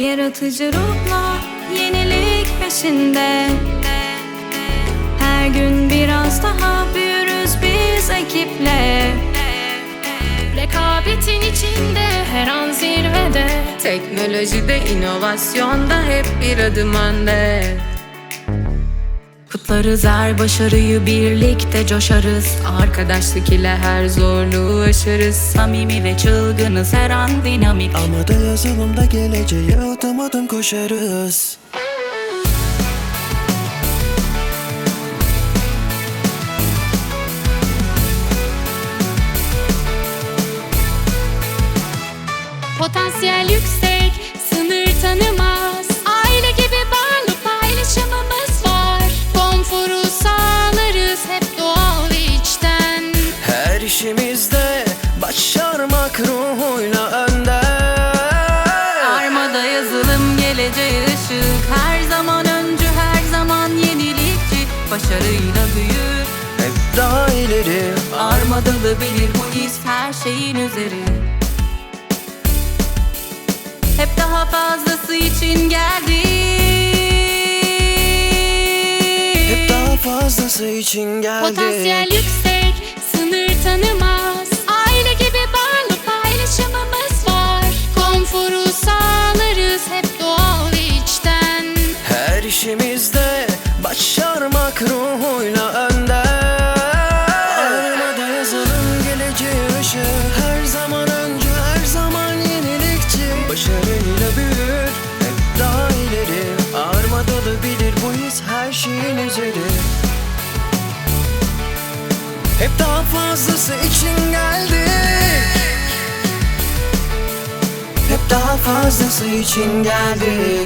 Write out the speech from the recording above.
Yaratıcı ruhla yenilik peşinde. Her gün biraz daha büyürüz biz ekiple. Rekabetin içinde her an zirvede. Teknolojide, inovasyonda hep bir adım önde Kutlarız her başarıyı birlikte coşarız. Arkadaşlık ile her zorluğu aşarız. Samimi ve çılgınız her an dinamik. Ama da yazılımda geleceğe adım adım koşarız. Potansiyel yüksek, sınır tanımaz Her işimizde başarmak ruhuyla önde. Armada yazılım geleceğe ışık. Her zaman öncü her zaman yenilikçi. Başarıyla büyür. Hep daha ileri. Armadalı bilir bu his her şeyin üzeri. Hep daha fazlası için geldik Hep daha fazlası için geldik Potansiyel yüksek, sınır tanımaz. Aile gibi bağlı paylaşımımız var. Konforu sağlarız hep doğal içten. Her işimizde başarmak ruhuyla önde. Armada yazılım geleceği ışık Her zaman öncü her zaman yenilikçi. Başarıyla büyür hep daha ileri. Armadalı bilir bu his her şeyin üzeri Hep daha fazlası için geldik Hep daha fazlası için geldik